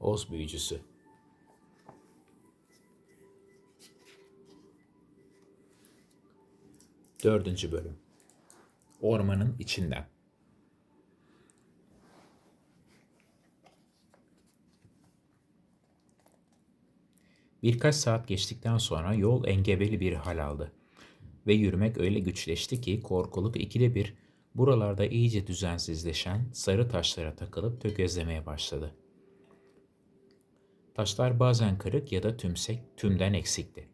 Oz büyücüsü. Dördüncü bölüm. Ormanın içinden. Birkaç saat geçtikten sonra yol engebeli bir hal aldı. Ve yürümek öyle güçleşti ki korkuluk ikide bir buralarda iyice düzensizleşen sarı taşlara takılıp tökezlemeye başladı. Taşlar bazen kırık ya da tümsek, tümden eksikti.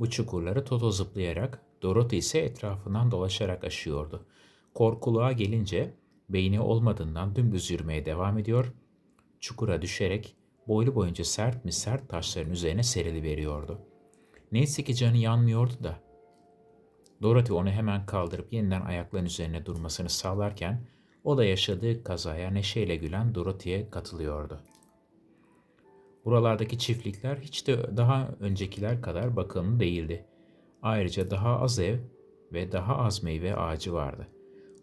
Bu çukurları Toto zıplayarak, Dorothy ise etrafından dolaşarak aşıyordu. Korkuluğa gelince beyni olmadığından dümdüz yürümeye devam ediyor, çukura düşerek boylu boyunca sert mi sert taşların üzerine serili veriyordu. Neyse ki canı yanmıyordu da. Dorothy onu hemen kaldırıp yeniden ayaklarının üzerine durmasını sağlarken o da yaşadığı kazaya neşeyle gülen Dorothy'ye katılıyordu. Buralardaki çiftlikler hiç de daha öncekiler kadar bakımlı değildi. Ayrıca daha az ev ve daha az meyve ağacı vardı.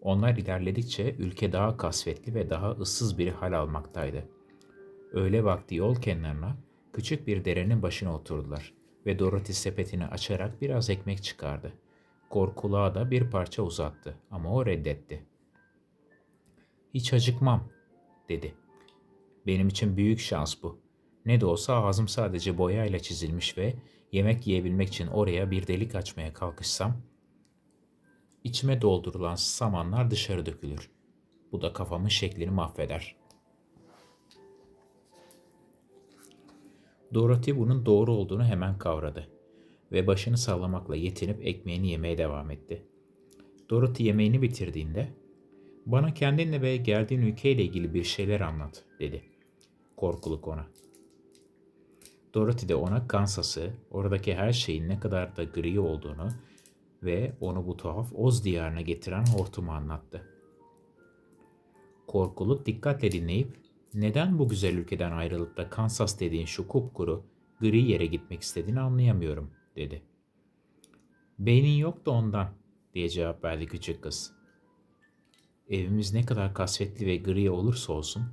Onlar ilerledikçe ülke daha kasvetli ve daha ıssız bir hal almaktaydı. Öğle vakti yol kenarına küçük bir derenin başına oturdular ve Dorothy sepetini açarak biraz ekmek çıkardı. Korkuluğa da bir parça uzattı ama o reddetti. Hiç acıkmam, dedi. Benim için büyük şans bu. Ne de olsa ağzım sadece boyayla çizilmiş ve yemek yiyebilmek için oraya bir delik açmaya kalkışsam, içime doldurulan samanlar dışarı dökülür. Bu da kafamın şeklini mahveder. Dorothy bunun doğru olduğunu hemen kavradı ve başını sallamakla yetinip ekmeğini yemeye devam etti. Dorothy yemeğini bitirdiğinde, ''Bana kendinle ve geldiğin ülkeyle ilgili bir şeyler anlat.'' dedi. Korkuluk ona. Dorothy de ona Kansas'ı, oradaki her şeyin ne kadar da gri olduğunu ve onu bu tuhaf Oz diyarına getiren hortumu anlattı. Korkuluk dikkatle dinleyip neden bu güzel ülkeden ayrılıp da Kansas dediğin şu kupkuru, gri yere gitmek istediğini anlayamıyorum, dedi. Beynin yok da ondan, diye cevap verdi küçük kız. Evimiz ne kadar kasvetli ve gri olursa olsun,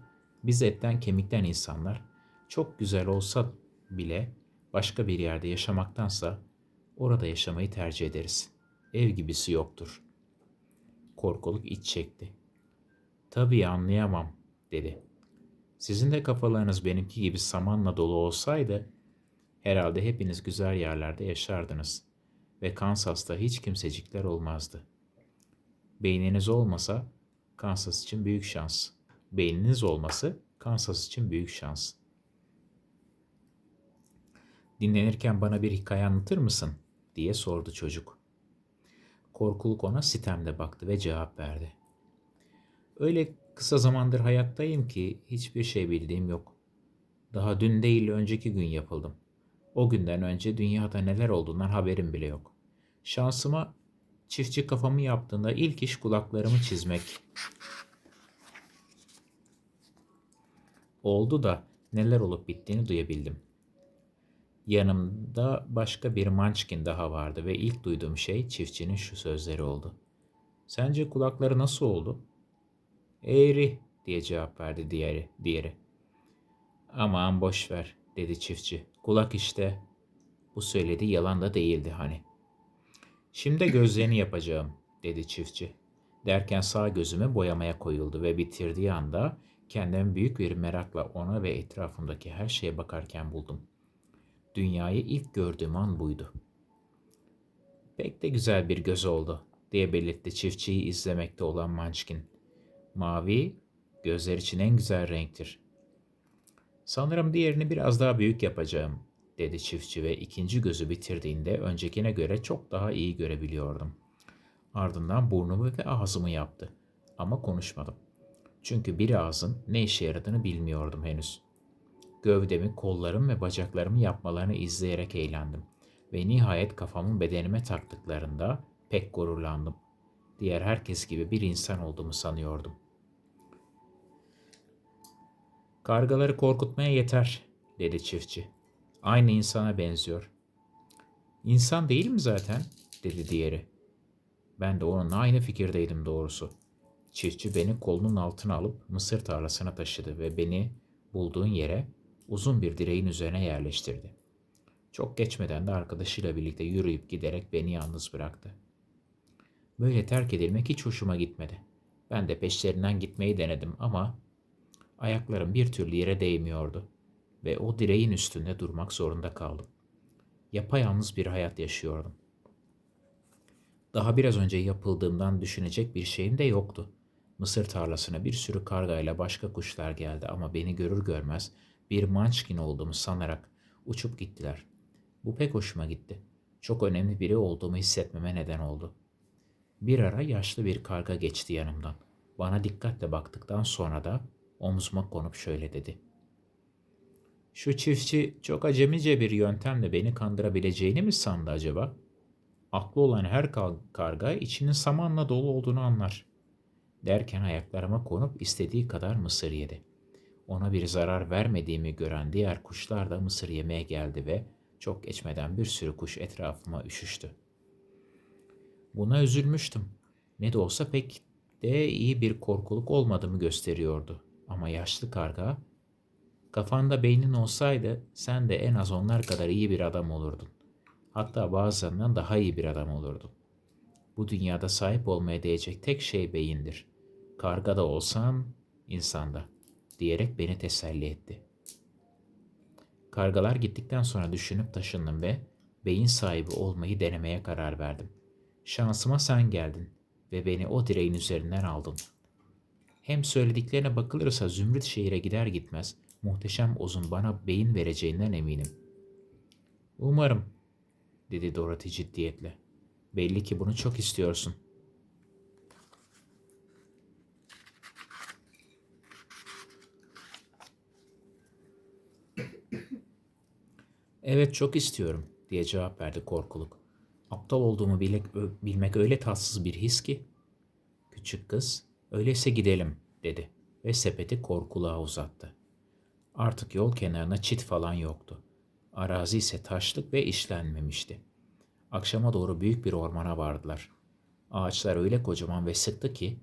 biz etten kemikten insanlar, çok güzel olsa bile başka bir yerde yaşamaktansa orada yaşamayı tercih ederiz. Ev gibisi yoktur. Korkuluk iç çekti. Tabii anlayamam, dedi. Sizin de kafalarınız benimki gibi samanla dolu olsaydı, herhalde hepiniz güzel yerlerde yaşardınız ve Kansas'ta hiç kimsecikler olmazdı. Beyniniz olmasa Kansas için büyük şans. Beyniniz olması Kansas için büyük şans. Dinlenirken bana bir hikaye anlatır mısın? diye sordu çocuk. Korkuluk ona sitemle baktı ve cevap verdi. Öyle kısa zamandır hayattayım ki hiçbir şey bildiğim yok. Daha dün değil önceki gün yapıldım. O günden önce dünyada neler olduğundan haberim bile yok. Şansıma çiftçi kafamı yaptığında ilk iş kulaklarımı çizmek. Oldu da neler olup bittiğini duyabildim. Yanımda başka bir mançkin daha vardı ve ilk duyduğum şey çiftçinin şu sözleri oldu. Sence kulakları nasıl oldu? Eğri diye cevap verdi diğeri. diğeri. Aman boş ver dedi çiftçi. Kulak işte. Bu söylediği yalan da değildi hani. Şimdi gözlerini yapacağım dedi çiftçi. Derken sağ gözümü boyamaya koyuldu ve bitirdiği anda kendimi büyük bir merakla ona ve etrafımdaki her şeye bakarken buldum. Dünyayı ilk gördüğüm an buydu. Pek de güzel bir göz oldu diye belirtti çiftçiyi izlemekte olan Munchkin. Mavi gözler için en güzel renktir. Sanırım diğerini biraz daha büyük yapacağım dedi çiftçi ve ikinci gözü bitirdiğinde öncekine göre çok daha iyi görebiliyordum. Ardından burnumu ve ağzımı yaptı ama konuşmadım. Çünkü bir ağzın ne işe yaradığını bilmiyordum henüz. Gövdemi, kollarım ve bacaklarımı yapmalarını izleyerek eğlendim ve nihayet kafamı bedenime taktıklarında pek gururlandım. Diğer herkes gibi bir insan olduğumu sanıyordum. Kargaları korkutmaya yeter, dedi çiftçi. Aynı insana benziyor. İnsan değil mi zaten? dedi diğeri. Ben de onunla aynı fikirdeydim doğrusu. Çiftçi beni kolunun altına alıp mısır tarlasına taşıdı ve beni bulduğun yere uzun bir direğin üzerine yerleştirdi. Çok geçmeden de arkadaşıyla birlikte yürüyüp giderek beni yalnız bıraktı. Böyle terk edilmek hiç hoşuma gitmedi. Ben de peşlerinden gitmeyi denedim ama ayaklarım bir türlü yere değmiyordu ve o direğin üstünde durmak zorunda kaldım. Yapayalnız bir hayat yaşıyordum. Daha biraz önce yapıldığımdan düşünecek bir şeyim de yoktu. Mısır tarlasına bir sürü kargayla başka kuşlar geldi ama beni görür görmez bir mançkin olduğumu sanarak uçup gittiler. Bu pek hoşuma gitti. Çok önemli biri olduğumu hissetmeme neden oldu. Bir ara yaşlı bir karga geçti yanımdan. Bana dikkatle baktıktan sonra da omzuma konup şöyle dedi. Şu çiftçi çok acemice bir yöntemle beni kandırabileceğini mi sandı acaba? Aklı olan her karga içinin samanla dolu olduğunu anlar. Derken ayaklarıma konup istediği kadar mısır yedi. Ona bir zarar vermediğimi gören diğer kuşlar da mısır yemeye geldi ve çok geçmeden bir sürü kuş etrafıma üşüştü. Buna üzülmüştüm. Ne de olsa pek de iyi bir korkuluk olmadığımı gösteriyordu. Ama yaşlı karga, kafanda beynin olsaydı sen de en az onlar kadar iyi bir adam olurdun. Hatta bazılarından daha iyi bir adam olurdun. Bu dünyada sahip olmaya değecek tek şey beyindir. Karga da olsan, insanda, diyerek beni teselli etti. Kargalar gittikten sonra düşünüp taşındım ve beyin sahibi olmayı denemeye karar verdim. Şansıma sen geldin ve beni o direğin üzerinden aldın. Hem söylediklerine bakılırsa Zümrüt şehire gider gitmez muhteşem Oz'un bana beyin vereceğinden eminim. Umarım, dedi Dorothy ciddiyetle. Belli ki bunu çok istiyorsun. Evet çok istiyorum diye cevap verdi korkuluk. Aptal olduğumu bilmek, bilmek öyle tatsız bir his ki. Küçük kız öyleyse gidelim dedi ve sepeti korkuluğa uzattı. Artık yol kenarına çit falan yoktu. Arazi ise taşlık ve işlenmemişti. Akşama doğru büyük bir ormana vardılar. Ağaçlar öyle kocaman ve sıktı ki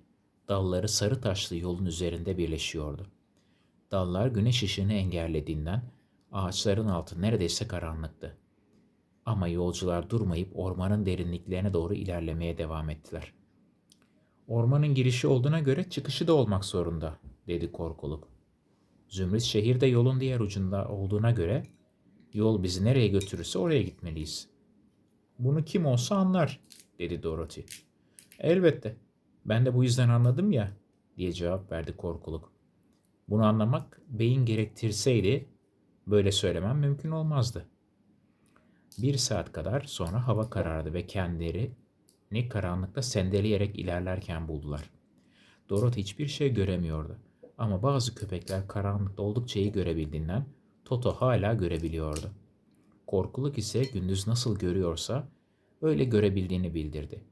dalları sarı taşlı yolun üzerinde birleşiyordu. Dallar güneş ışığını engellediğinden ağaçların altı neredeyse karanlıktı. Ama yolcular durmayıp ormanın derinliklerine doğru ilerlemeye devam ettiler. Ormanın girişi olduğuna göre çıkışı da olmak zorunda, dedi korkuluk. Zümrüt şehirde yolun diğer ucunda olduğuna göre yol bizi nereye götürürse oraya gitmeliyiz. Bunu kim olsa anlar, dedi Dorothy. Elbette. Ben de bu yüzden anladım ya, diye cevap verdi korkuluk. Bunu anlamak beyin gerektirseydi böyle söylemem mümkün olmazdı. Bir saat kadar sonra hava karardı ve kendilerini karanlıkta sendeleyerek ilerlerken buldular. Dorothy hiçbir şey göremiyordu. Ama bazı köpekler karanlıkta oldukça iyi görebildiğinden Toto hala görebiliyordu. Korkuluk ise gündüz nasıl görüyorsa öyle görebildiğini bildirdi.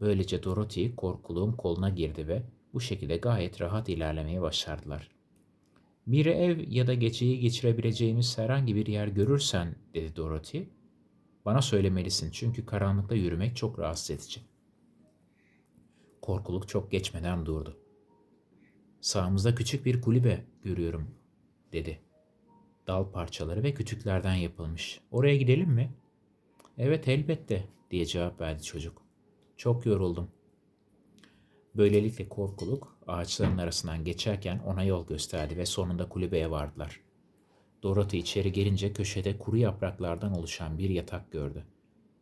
Böylece Dorothy korkuluğun koluna girdi ve bu şekilde gayet rahat ilerlemeye başardılar. Bir ev ya da geceyi geçirebileceğimiz herhangi bir yer görürsen, dedi Dorothy, bana söylemelisin çünkü karanlıkta yürümek çok rahatsız edici. Korkuluk çok geçmeden durdu. Sağımızda küçük bir kulübe görüyorum, dedi. Dal parçaları ve kütüklerden yapılmış. Oraya gidelim mi? Evet elbette, diye cevap verdi çocuk. Çok yoruldum. Böylelikle korkuluk ağaçların arasından geçerken ona yol gösterdi ve sonunda kulübeye vardılar. Dorothy içeri gelince köşede kuru yapraklardan oluşan bir yatak gördü.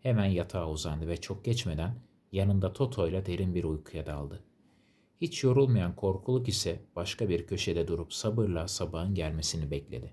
Hemen yatağa uzandı ve çok geçmeden yanında Toto ile derin bir uykuya daldı. Hiç yorulmayan korkuluk ise başka bir köşede durup sabırla sabahın gelmesini bekledi.